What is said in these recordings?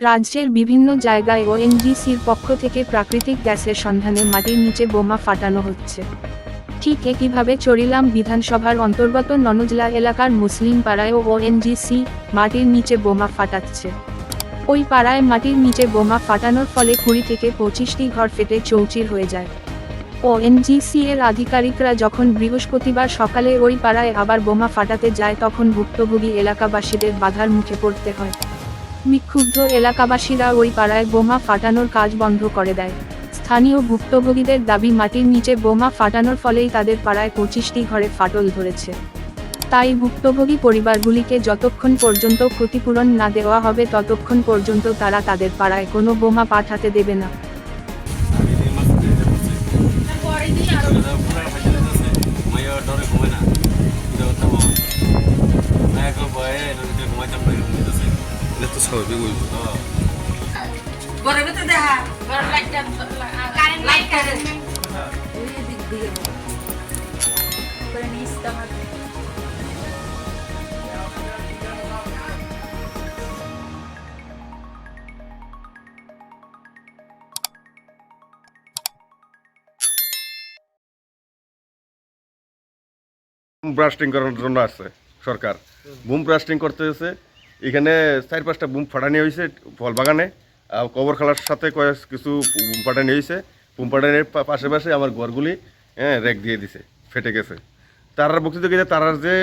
রাজ্যের বিভিন্ন জায়গায় ওএনজিসির পক্ষ থেকে প্রাকৃতিক গ্যাসের সন্ধানে মাটির নিচে বোমা ফাটানো হচ্ছে। ঠিক একইভাবে চরিলাম বিধানসভার অন্তর্গত ননজলা এলাকার মুসলিম পাড়ায়ও ওএনজিসি মাটির নিচে বোমা ফাটাচ্ছে। ওই পাড়ায় মাটির নিচে বোমা ফাটানোর ফলে কুড়ি থেকে পঁচিশটি ঘর ফেটে চৌচির হয়ে যায়। ওএনজিসি এর আধিকারিকরা যখন বৃহস্পতিবার সকালে ওই পাড়ায় আবার বোমা ফাটাতে যায় তখন ভুক্তভোগী এলাকাবাসীদের বাধার মুখে পড়তে হয়। বিক্ষুব্ধ এলাকাবাসীরা ওই পাড়ায় বোমা ফাটানোর কাজ বন্ধ করে দেয়। স্থানীয় ভুক্তভোগীদের দাবি, মাটির নিচে বোমা ফাটানোর ফলেই তাদের পাড়ায় পঁচিশটি ঘরে ফাটল ধরেছে। তাই ভুক্তভোগী পরিবারগুলিকে যতক্ষণ পর্যন্ত ক্ষতিপূরণ না দেওয়া হবে, ততক্ষণ পর্যন্ত তারা তাদের পাড়ায় কোনো বোমা পাঠাতে দেবে না। হইব ভিতরে দেখা। ঘরের লাইটটা current light current boom blasting করার জন্য আসছে সরকার। বুম ব্রাস্টিং করতে এসে এখানে চার পাঁচটা বুম ফাটানি হয়েছে ফল বাগানে। কবর খেলার সাথে কয়েক কিছু বুম ফাটানি হয়েছে। বুম ফাটানির পাশে পাশে আমার ঘরগুলি হ্যাঁ রেক দিয়ে দিছে, ফেটে গেছে। তারার বক্তৃতা গেছে তারার যে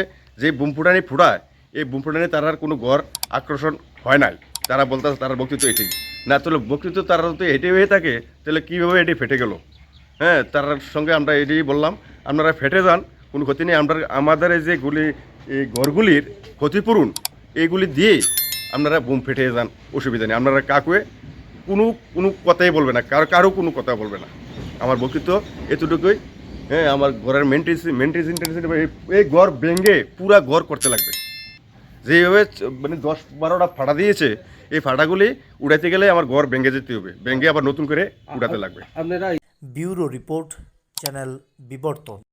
যে বুম ফুটানি ফুটায়, এই বুম ফুটানি তারার কোনো ঘর আকর্ষণ হয় নাই। তারা বলতে তারার বক্তৃতা এটাই। না, তাহলে বক্তৃতা তারা যদি এটাই হয়ে থাকে, তাহলে কীভাবে এটি ফেটে গেল? হ্যাঁ তার সঙ্গে আমরা এটাই বললাম, আপনারা ফেটে যান, কোনো ক্ষতি নেই। আমরা আমাদের এই যে গুলি এই ঘরগুলির ক্ষতিপূরণ এইগুলি দিয়ে আপনারা বুম ফেটে যান অসুবিধা নেই। আপনারা কাকুয়ে কোনো কোনো কথাই বলবে না কারও কারও কোনো কথা বলবে না। আমার বক্তৃত্ব এতটুকুই। হ্যাঁ আমার ঘরের মেনটেন্স মেনটেন্স এই ঘর ভেঙে পুরা ঘর করতে লাগবে। যেভাবে মানে দশ বারোটা ফাটা দিয়েছে এই ফাটাগুলি উড়াইতে গেলে আমার ঘর ভেঙে যেতে হবে। ভেঙে আবার নতুন করে উড়াতে লাগবে। আপনারা ব্যুরো রিপোর্ট চ্যানেল বিবর্তন।